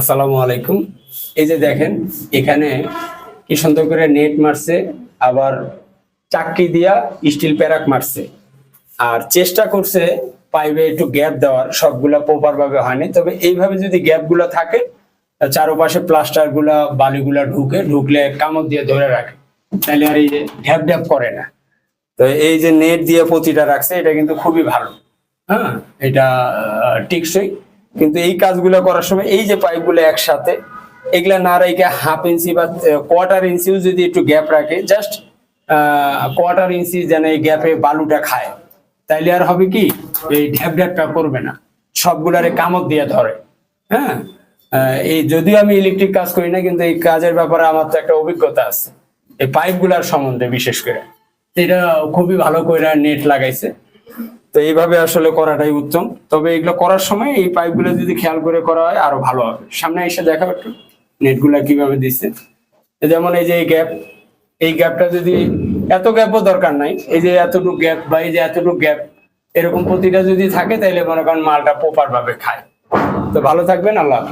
আসসালামু আলাইকুম। এই যে দেখেন, এখানে কি সুন্দর করে নেট মারছে, আবার চাকরি দিয়া স্টিল প্যারাক মারছে। আর চেষ্টা করছে পাইপে একটু গ্যাপ দেওয়ার, সবগুলা প্রপার ভাবে হয়নি। তবে এইভাবে যদি গ্যাপগুলো থাকে, চারপাশে প্লাস্টারগুলা বালিগুলা ঢুকে, ঢুকলে কামড় দিয়ে ধরে রাখে। তাহলে আর এই যে ঢ্যাপ ঢ্যাপ করে না। তো এই যে নেট দিয়ে প্রতিটা রাখছে, এটা কিন্তু খুবই ভালো। হ্যাঁ এটা টেকসই। কিন্তু এই কাজগুলো করার সময় এই যে পাইপগুলো একসাথে, এগুলা না রেখে হাফ ইঞ্চি বা কোয়ার্টার ইঞ্চিও যদি একটু গ্যাপ রাখে জাস্ট কোয়ার্টার ইঞ্চি যেন এই গ্যাপে বালুটা খায়। তাইলে আর হবে কি, এই ঢ্যাপ ঢ্যাপটা করবে না। সবগুলারে কামড় দিয়ে ধরে। হ্যাঁ? এই যদিও আমি ইলেকট্রিক কাজ করি না, কিন্তু এই কাজের ব্যাপারে আমার তো একটা অভিজ্ঞতা আছে। এই পাইপগুলার সম্বন্ধে বিশেষ করে। এটা খুবই ভালো করে নেট লাগাইছে। তো এইভাবে আসলে করাটাই উত্তম। তবে এগুলো করার সময় এই পাইপগুলো যদি খেয়াল করে করা হয়, আরও ভালো হবে। সামনে এসে দেখা একটু, নেটগুলা কীভাবে দিচ্ছে। যেমন এই যে এই গ্যাপ, এই গ্যাপটা যদি, এত গ্যাপও দরকার নাই। এই যে এতটুকু গ্যাপ বা এই যে এতটুকু গ্যাপ, এরকম প্রতিটা যদি থাকে তাহলে মনে করেন মালটা প্রপার ভাবে খায়। তো ভালো থাকবেন, আল্লাহ হাফিজ।